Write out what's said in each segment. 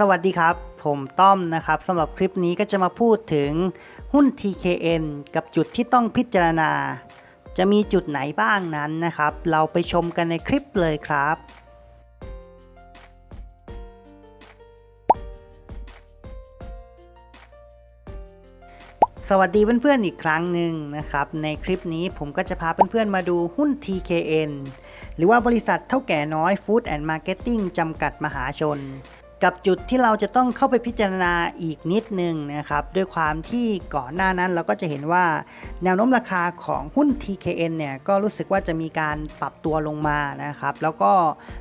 สวัสดีครับ ผมต้อมนะครับสำหรับคลิปนี้ก็จะมาพูดถึงหุ้น TKN กับจุดที่ต้องพิจารณา จะมีจุดไหนบ้างนั้นนะครับ เราไปชมกันในคลิปเลยครับ สวัสดีเพื่อนๆอีกครั้งหนึ่งนะครับ ในคลิปนี้ผมก็จะพาเพื่อนๆมาดูหุ้น TKN หรือว่าบริษัทเท่าแก่น้อย Food and Marketing จำกัดมหาชน กับจุดที่เราจะต้องเข้าไปพิจารณาอีกนิดนึงนะครับด้วยความที่ก่อนหน้านั้นเราก็จะเห็นว่า แนวโน้มราคาของหุ้น TKN เนี่ยก็รู้สึกว่าจะมีการปรับตัวลงมานะครับ แล้วก็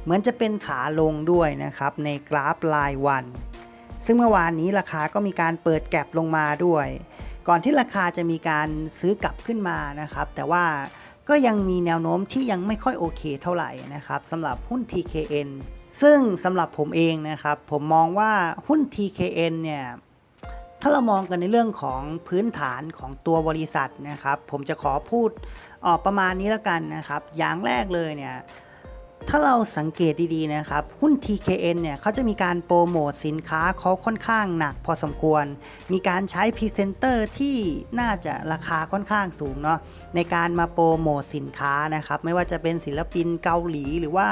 เหมือนจะเป็นขาลงด้วยนะครับในกราฟรายวัน ซึ่งเมื่อวานนี้ราคาก็มีการเปิดแก็บลงมาด้วย ก่อนที่ราคาจะมีการซื้อกลับขึ้นมานะครับ แต่ว่าก็ยังมีแนวโน้มที่ยังไม่ค่อยโอเคเท่าไหร่นะครับสำหรับหุ้น TKN ซึ่งสำหรับผมเองนะครับ ผมมองว่าหุ้น TKN เนี่ย ถ้าเรามองกันในเรื่องของพื้นฐานของตัวบริษัทนะครับ ผมจะขอพูดออกประมาณนี้แล้วกันนะครับ อย่างแรกเลยเนี่ย ถ้าเราสังเกตดีๆนะครับ หุ้น TKN เนี่ยเขาจะมีการโปรโมทสินค้าเขาค่อนข้างหนักพอสมควร มีการใช้พรีเซนเตอร์ที่น่าจะราคาค่อนข้างสูงเนาะในการมาโปรโมทสินค้านะครับ ไม่ว่าจะเป็นศิลปินเกาหลี หรือว่า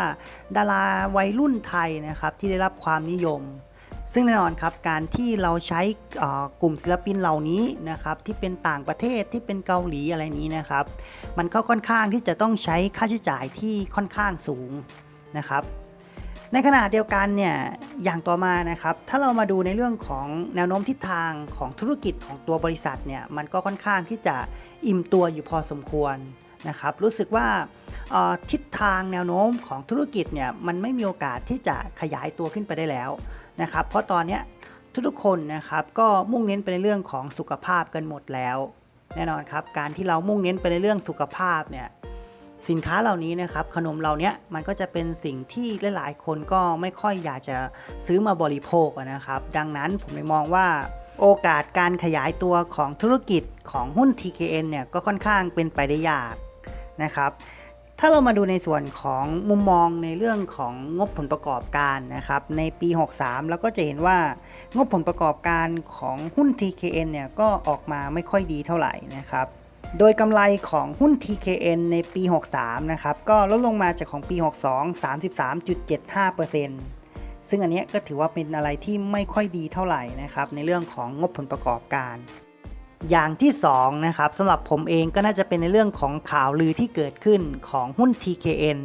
ดาราวัยรุ่นไทยนะครับที่ได้รับความนิยม ซึ่งแน่นอนครับการที่เราใช้กลุ่มศิลปินเหล่านี้นะครับที่เป็นต่างประเทศที่เป็นเกาหลีอะไรนี้นะครับ มันก็ค่อนข้างที่จะต้องใช้ค่าใช้จ่ายที่ค่อนข้างสูงนะครับในขณะเดียวกันเนี่ยอย่างต่อมานะครับถ้าเรามาดูในเรื่องของแนวโน้มทิศทางของธุรกิจของตัวบริษัทเนี่ยมันก็ค่อนข้างที่จะอิ่มตัวอยู่พอสมควรนะครับรู้สึกว่าทิศทางแนวโน้มของธุรกิจเนี่ยมันไม่มีโอกาสที่จะขยายตัวขึ้นไปได้แล้ว นะครับ เพราะตอนนี้ทุกๆคนนะครับก็มุ่งเน้นไปในเรื่องของสุขภาพกันหมดแล้ว แน่นอนครับการที่เรามุ่งเน้นไปในเรื่องสุขภาพเนี่ยสินค้าเหล่านี้นะครับขนมเหล่านี้มันก็จะเป็นสิ่งที่หลายๆ คนก็ไม่ค่อยอยากจะซื้อมาบริโภคนะครับ ดังนั้นผมเลยมองว่าโอกาสการขยายตัวของธุรกิจของหุ้น TKN เนี่ยก็ค่อนข้างเป็นไปได้ยากนะครับ ถ้าเรามาดูในส่วนของมุมมองในเรื่องของงบผลประกอบการนะครับในปี 63แล้วก็จะเห็นว่างบผลประกอบการของหุ้น TKN เนี่ยก็ออกมาไม่ค่อยดีเท่าไหร่นะครับโดยกำไรของหุ้น TKN ในปี 63 นะครับก็ลดลงมาจากของปี 62 33.75%ซึ่งอันนี้ก็ถือว่าเป็นอะไรที่ไม่ค่อยดีเท่าไหร่นะครับในเรื่องของงบผลประกอบการ อย่างที่2นะครับสำหรับผมเองก็น่าจะเป็นในเรื่องของข่าวลือที่เกิดขึ้นของหุ้น TKN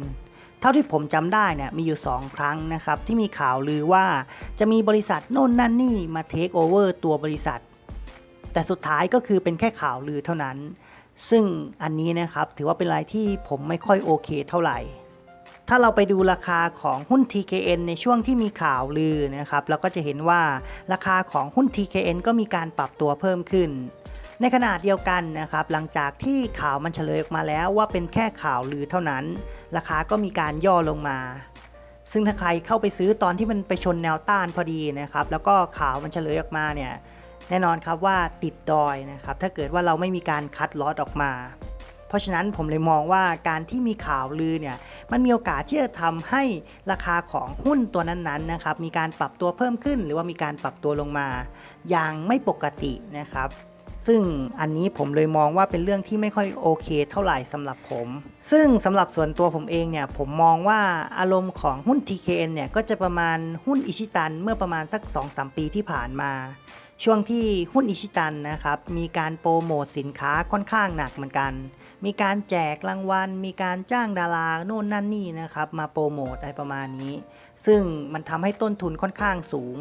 เท่าที่ผมจำได้เนี่ยมีอยู่ 2 ครั้งนะครับ ที่มีข่าวลือว่าจะมีบริษัทโน่นนั่นนี่มาเทคโอเวอร์ตัวบริษัท แต่สุดท้ายก็คือเป็นแค่ข่าวลือเท่านั้น ซึ่งอันนี้นะครับถือว่าเป็นอะไรที่ผมไม่ค่อยโอเคเท่าไหร่ ถ้าเราไปดูราคาของหุ้น TKN ในช่วงที่มีข่าวลือนะครับเราก็จะเห็นว่าราคาของหุ้น TKN ก็มีการปรับตัวเพิ่มขึ้น ในขณะเดียวกันนะครับหลังจากที่ข่าวมันเฉลยออกมาแล้วว่าเป็นแค่ข่าวลือเท่านั้น ราคาก็มีการย่อลงมา ซึ่งถ้าใครเข้าไปซื้อตอนที่มันไปชนแนวต้านพอดีนะครับแล้วก็ข่าวมันเฉลยออกมาเนี่ยแน่นอนครับว่าติดดอยนะครับถ้าเกิดว่าเราไม่มีการคัดลอตออกมา เพราะฉะนั้นผมเลยมองว่าการที่มีข่าวลือเนี่ยมันมีโอกาสที่จะทำให้ราคาของหุ้นตัวนั้นๆนะครับมีการปรับตัวเพิ่มขึ้น หรือว่ามีการปรับตัวลงมา อย่างไม่ปกตินะครับ ซึ่งอันนี้ผมเลยมองว่าเป็นเรื่องที่ไม่ค่อยโอเคเท่าไหร่สำหรับผม ซึ่งสำหรับส่วนตัวผมเองเนี่ยผมมองว่าอารมณ์ของหุ้น TKN เนี่ยก็จะประมาณหุ้นอิชิตันเมื่อประมาณสัก 2-3 ปีที่ผ่านมา ช่วงที่หุ้นอิชิตันนะครับมีการโปรโมทสินค้าค่อนข้างหนักเหมือนกัน มีการแจกรางวัล มีการจ้างดาราโน่นนั่นนี่นะครับมาโปรโมทอะไรประมาณนี้ ซึ่งมันทำให้ต้นทุนค่อนข้างสูง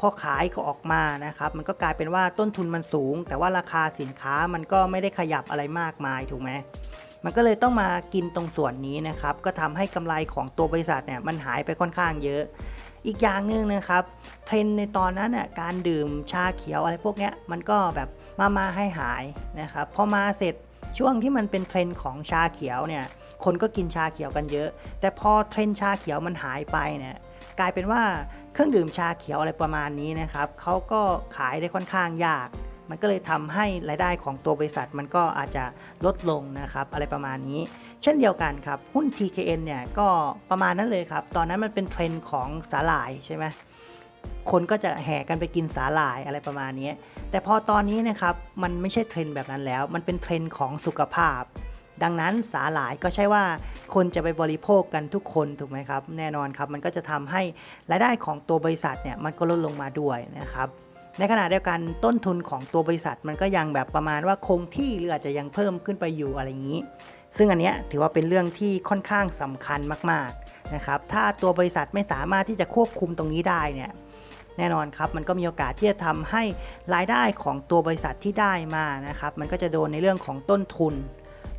พอขายก็ออกมานะครับมันก็กลายเป็นว่าต้นทุนมันสูง แต่ว่าราคาสินค้ามันก็ไม่ได้ขยับอะไรมากมายถูกไหมมันก็เลยต้องมากินตรงส่วนนี้นะครับก็ทำให้กำไรของตัวบริษัทเนี่ยมันหายไปค่อนข้างเยอะ อีกอย่างหนึ่งนะครับเทรนในตอนนั้นน่ะการดื่มชาเขียวอะไรพวกเนี้ยมันก็แบบมามาให้หายนะครับพอมาเสร็จช่วงที่มันเป็นเทรนของชาเขียวเนี่ยคนก็กินชาเขียวกันเยอะ แต่พอเทรนชาเขียวมันหายไปเนี่ย กลายเป็นว่าเครื่องดื่มชาเขียวอะไรประมาณนี้นะครับเขาก็ขายได้ค่อนข้างยาก มันก็เลยทำให้รายได้ของตัวบริษัทมันก็อาจจะลดลงนะครับอะไรประมาณนี้ เช่นเดียวกันครับ หุ้น TKN เนี่ยก็ประมาณนั้นเลยครับ ตอนนั้นมันเป็นเทรนด์ของสาหร่ายใช่ไหมคนก็จะแห่กันไปกินสาหร่ายอะไรประมาณนี้ แต่พอตอนนี้นะครับมันไม่ใช่เทรนด์แบบนั้นแล้ว มันเป็นเทรนด์ของสุขภาพ ดังนั้นสาหร่ายก็ใช่ว่าคนจะไปบริโภคกันทุกคนถูกไหมครับ แน่นอนครับมันก็จะทำให้รายได้ของตัวบริษัทเนี่ยมันก็ลดลงมาด้วยนะครับในขณะเดียวกันต้นทุนของตัวบริษัทมันก็ยังแบบประมาณว่าคงที่หรืออาจจะยังเพิ่มขึ้นไปอยู่อะไรอย่างนี้ ซึ่งอันเนี้ยถือว่าเป็นเรื่องที่ค่อนข้างสำคัญมากๆนะครับถ้าตัวบริษัทไม่สามารถที่จะควบคุมตรงนี้ได้เนี่ยแน่นอนครับมันก็มีโอกาสที่จะทำให้รายได้ของตัวบริษัทที่ได้มานะครับมันก็จะโดนในเรื่องของต้นทุน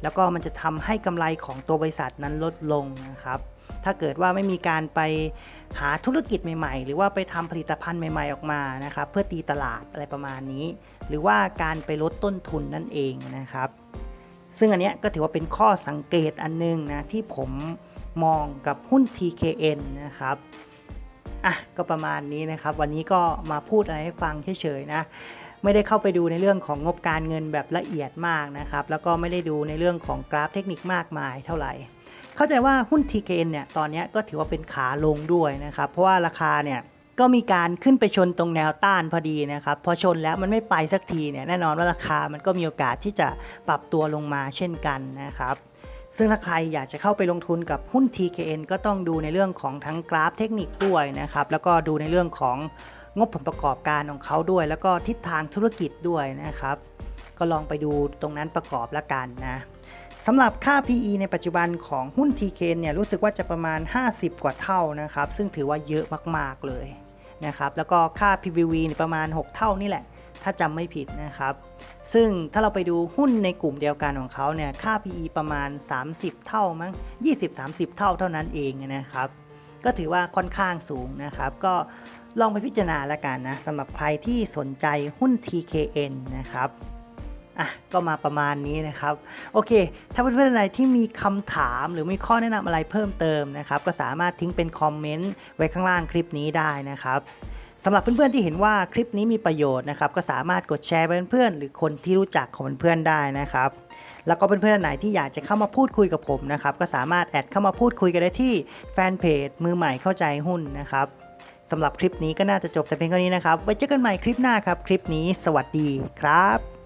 แล้วก็มันจะทำให้กำไรของตัวบริษัทนั้นลดลงนะครับถ้าเกิดว่าไม่มีการไปหาธุรกิจใหม่ ๆ หรือว่าไปทำผลิตภัณฑ์ใหม่ ๆออกมานะครับเพื่อตีตลาดอะไรประมาณนี้ หรือว่าการไปลดต้นทุนนั่นเองนะครับ ซึ่งอันเนี้ยก็ถือว่าเป็นข้อสังเกตอันนึงนะที่ผมมองกับหุ้น TKN นะครับอะก็ประมาณนี้นะครับ วันนี้ก็มาพูดอะไรให้ฟังเฉยๆนะ ไม่ได้เข้าไปดูในเรื่องของงบการเงินแบบละเอียดมากนะครับ แล้วก็ไม่ได้ดูในเรื่องของกราฟเทคนิคมากมายเท่าไหร่ เข้าใจว่าหุ้น TKN เนี่ยตอนนี้ก็ถือว่าเป็นขาลงด้วยนะครับ เพราะว่าราคาเนี่ยก็มีการขึ้นไปชนตรงแนวต้านพอดีนะครับ พอชนแล้วมันไม่ไปสักทีเนี่ยแน่นอนว่าราคามันก็มีโอกาสที่จะปรับตัวลงมาเช่นกันนะครับซึ่งถ้าใครอยากจะเข้าไปลงทุนกับหุ้น TKN ก็ต้องดูในเรื่องของทั้งกราฟเทคนิคด้วยนะครับ แล้วก็ดูในเรื่องของ งบผลประกอบการของเขาด้วย แล้วก็ทิศทางธุรกิจด้วยนะครับ ก็ลองไปดูตรงนั้นประกอบละกันนะสำหรับค่า PE ในปัจจุบันของหุ้น TK เนี่ยรู้สึกว่าจะประมาณ 50 กว่าเท่านะครับ ซึ่งถือว่าเยอะมาก ๆ เลยนะครับ แล้วก็ค่า PBV เนี่ยประมาณ 6 เท่านี่แหละ ถ้าจำไม่ผิดนะครับ ซึ่งถ้าเราไปดูหุ้นในกลุ่มเดียวกันของเขาเนี่ยค่า PE ประมาณ 30 เท่ามั้ง20-30 เท่าเท่านั้นเองนะครับ ก็ถือว่าค่อนข้างสูงนะครับ ก็ ลองไปพิจารณาละกันนะสำหรับใครที่สนใจหุ้น TKN นะครับอะก็มาประมาณนี้นะครับ โอเค ถ้าเพื่อนๆอะไรที่มีคำถามหรือมีข้อแนะนำอะไรเพิ่มเติมนะครับ ก็สามารถทิ้งเป็นคอมเมนต์ไว้ข้างล่างคลิปนี้ได้นะครับสำหรับเพื่อนๆที่เห็นว่าคลิปนี้มีประโยชน์นะครับก็สามารถกดแชร์ไปเพื่อนๆหรือคนที่รู้จักของเพื่อนๆได้นะครับแล้วก็เพื่อนๆไหนที่อยากจะเข้ามาพูดคุยกับผมนะครับก็สามารถแอดเข้ามาพูดคุยกันได้ที่แฟนเพจมือใหม่เข้าใจหุ้นนะครับ สำหรับคลิปนี้ก็น่าจะจบแต่เพียงเท่านี้นะครับ ไว้เจอกันใหม่คลิปหน้าครับ คลิปนี้สวัสดีครับ